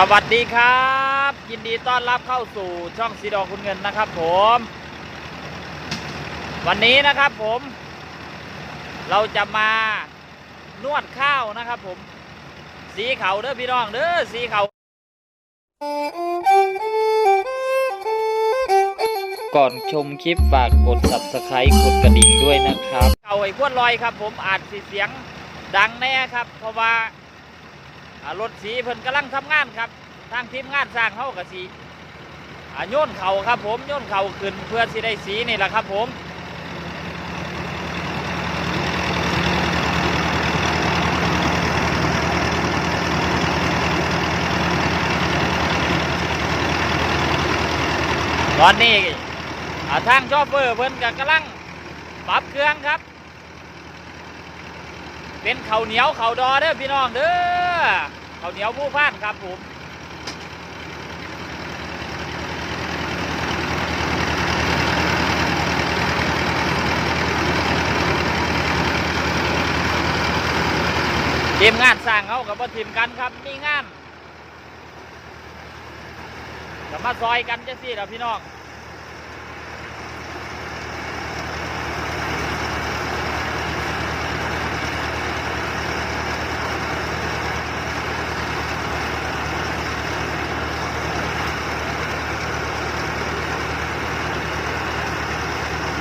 สวัสดีครับ ยินดีต้อนรับเข้าสู่ช่องสีดอคุณเงินนะครับผม วันนี้นะครับผม เราจะมานวดข้าวนะครับผม สีเขาเด้อพี่น้องเด้อสีเขาก่อนชมคลิปฝากกด subscribe กดกระดิ่งด้วยนะครับ เขาไอ้พวดลอยครับผมอาจสิเสียงดังแน่ครับ เพราะว่า อ่ารถสีเพิ่นกำลังทำงานครับ ทางทีมงานสร้างเขากับสีอ่าโยนเข่าครับผมโยนเข่าขึ้นเพื่อสิได้สีนี่แหละครับผมตอนนี้ทางชอฟเฟอร์เพิ่นก็กำลังปรับเครื่องครับ เป็นเขาเหนียวเขาดอเด้อพี่น้องเด้อเขาเหนียวผู้พานครับผมทีมงานสร้างเขากับว่าทีมกันครับมีงานกับมาซอยกันจะสิเราพี่น้อง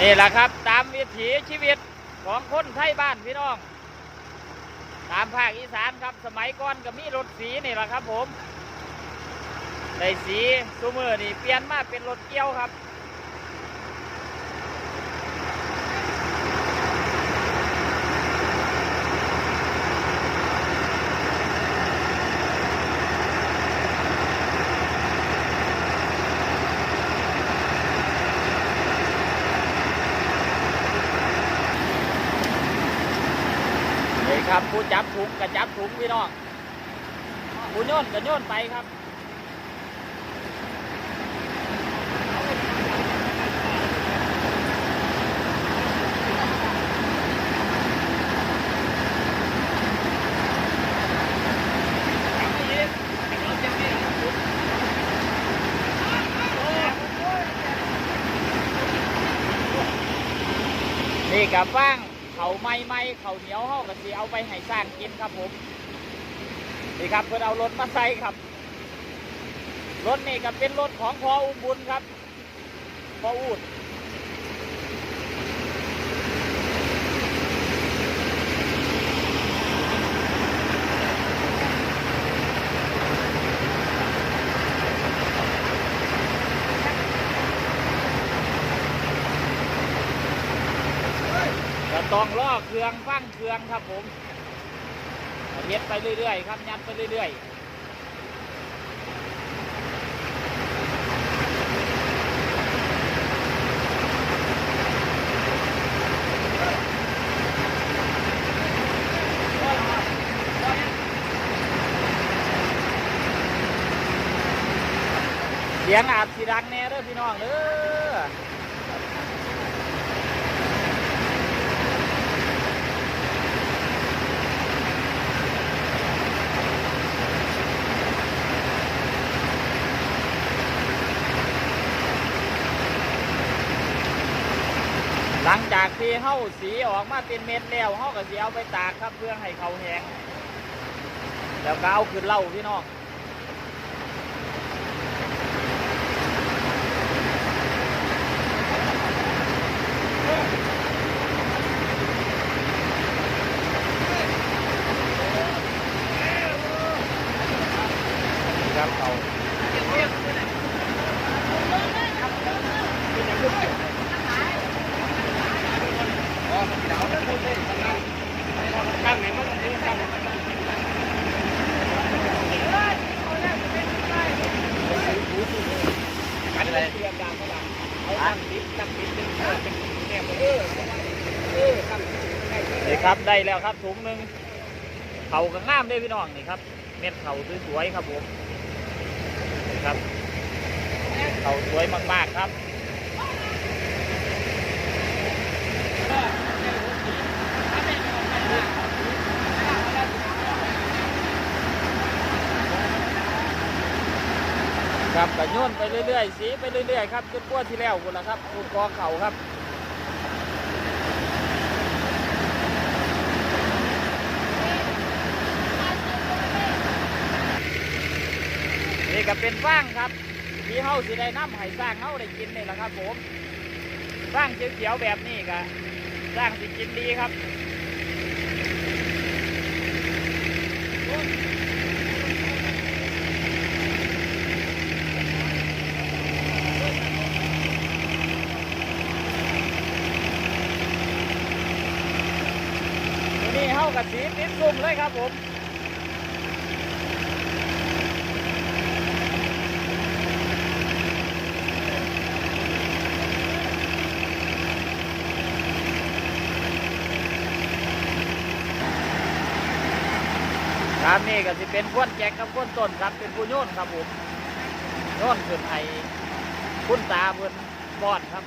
นี่แหละครับ ตามวิถีชีวิตของคนไทยบ้านพี่น้อง ตามภาคอีสานครับสมัยก่อนก็มีรถสีนี่แหละครับผมได้สีซูมือนี่เปลี่ยนมาเป็นรถเกี้ยวครับ ครับผู้จับถุงกับจับถุงพี่น้องผู้โยนกับโยนไปครับนี่กับบ้าง เขาไม่ไม่เขาเหนียวเขาก็สิเอาไปให้สร้างกินครับผมนี่ครับเพื่อนเอารถมาใส่ครับรถนี่ก็เป็นรถของพออุบุญครับพออูด ต้องล่อเครื่องฟังเครื่องครับผมเฮ็ดไปเรื่อยๆครับยัดไปเรื่อยๆเสียงอาจสีดังแน่เด้อพี่น้องเด้อหลัง จากที่เข้าสีออกมาเป็นเม็ดแล้วเข้าก็สีเอาไปตากครับเพื่อให้เขาแห้งแล้วก็เอาขึ้นเหล่าพี่น้อง ครับเขา นี่ครับได้แล้วครับถุงหนึ่งเขาก็งามได้พี่น้องนี่ครับ เม็ดเขาสวยๆครับผมนี่ครับเขาสวยมากๆครับ ครับก็โยนไปเรื่อยๆสีไปเรื่อยๆครับจนกว่าที่แล้วคุณละครับคุณกอเขาครับนี่ก็เป็นฟางครับที่เฮาสิได้น้ำให้สร้างเฮาได้กินนี่แหละครับผมฟางเขียวๆแบบนี้ก็สร้างสิกินดีครับ นี่เฮา กับสีติดซุ่มเลยครับผมครับนี่ก็สิเป็นก้นแจกกับก้นต้นครับเป็นผู้โยนครับผมโยนขึ้นไห้คุณตาเพิ่นป้อนครับ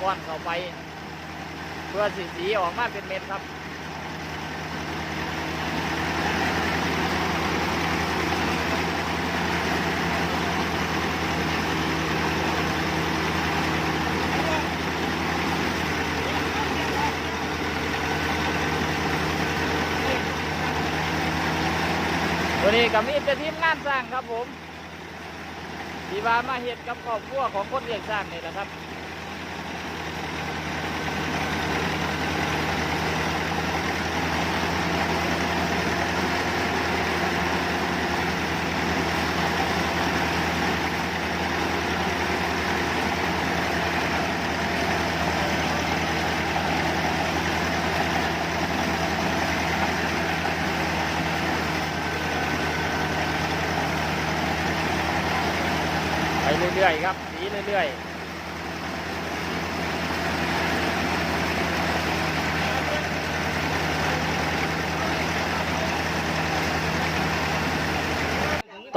ป้อนเข้าไป เพื่อสีสีออกมาเป็นเม็ดครับ นี้ก็มีเป็นทีมงานสร้างครับผมที่ว่ามาเห็ดกับครอบครัวของคนเรียกสร้างนี่แหละครับ เรื่อยๆครับสีเรื่อยๆ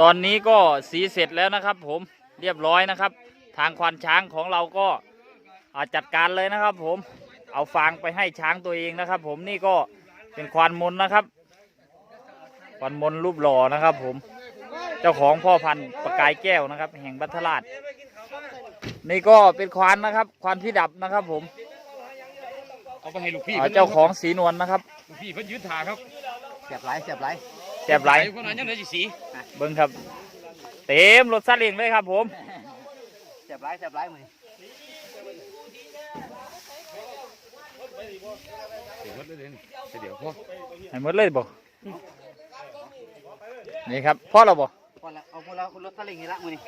ตอนนี้ก็สีเสร็จแล้วนะครับ ผมเรียบร้อยนะครับ ทางควานช้างของเราก็อาจัดการเลยนะครับ ผมเอาฟางไปให้ช้างตัวเองนะครับ ผมนี่ก็เป็นควานมนนะครับ ควานมนรูปหล่อนะครับ ผม เจ้าของพ่อพันธุ์ประกายแก้วนะครับ แห่งบัทราช นี่ก็เป็นควานนะครับ ควานพี่ดับนะครับ ผมเอาไปให้ลูกพี่อ่าเจ้าของสีนวลนะครับลูกพี่เพิ่นยืนถ่าครับเสียบไหลเสียบไหลแสบไหล คนนั้นยังเหลือสีเบิ้งครับ เต็มรถซาเล้งเลยครับ ผมเสียบไหลเสียบไหลมือเดี๋ยวเดี๋ยวเดี๋ยวพ่อให้หมดเลยบอกนี่ครับพ่อเราบอก พอละเอาพอละรถสลิงนี่ละมือนี่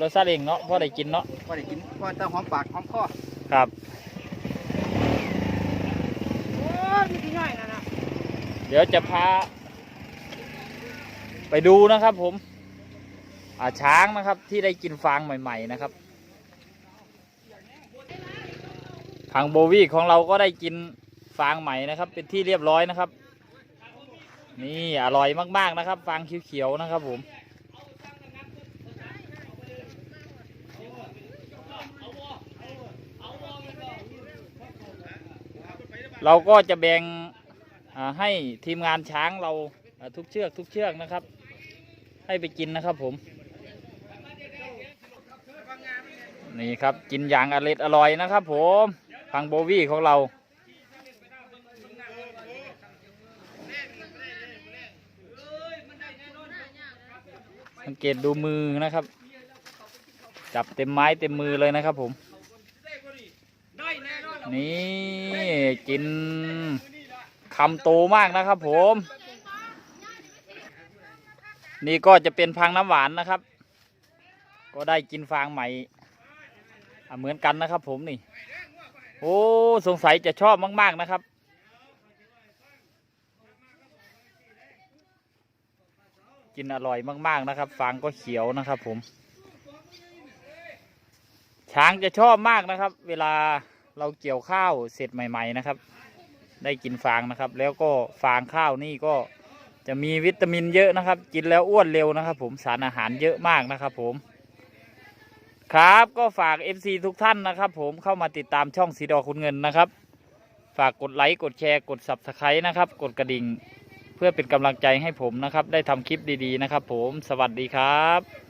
รถซาเล้งเนาะพ่อได้กินเนาะพอได้กินพอต้องหอมปากหอมคอครับเดี๋ยวจะพา ไปดูนะครับผม อ่าช้างนะครับที่ได้กินฟางใหม่ ๆ นะครับทางโบวี่ของเราก็ได้กินฟางใหม่นะครับ เป็นที่เรียบร้อยนะครับ นี่อร่อยมากๆนะครับ ฟางเขียวๆนะครับผม เราก็จะแบ่งให้ทีมงานช้างเราอ่าทุกเชือกทุกเชือกนะครับ ให้ไปกินนะครับผม นี่ครับกินอย่างอร่อยอร่อยนะครับผมพังโบวี่ของเราสังเกตดูมือนะครับ จับเต็มไม้เต็มมือเลยนะครับผม นี่ กินคำโตมากนะครับ ผม นี่ก็จะเป็นพังน้ำหวานนะครับ ก็ได้กินฟางใหม่เหมือนกันนะครับ ผมนี่ โอ้สงสัยจะชอบมาก ๆนะครับกินอร่อยมาก ๆ นะครับ ฟางก็เขียวนะครับผม ช้างจะชอบมากนะครับ เวลา เราเกี่ยวข้าวเสร็จใหม่ ๆนะครับ ได้กินฟางนะครับ แล้วก็ฟางข้าวนี่ก็จะมีวิตามินเยอะนะครับ กินแล้วอ้วนเร็วนะครับ ผมสารอาหารเยอะมากนะครับ ผม ครับก็ฝาก FC ทุกท่านนะครับ ผมเข้ามาติดตามช่องสีดอคุณเงินนะครับ ฝากกดไลค์กดแชร์กด Subscribe นะครับ กดกระดิ่ง เพื่อเป็นกำลังใจให้ผมนะครับ ได้ทำคลิปดีๆนะครับ ผมสวัสดีครับ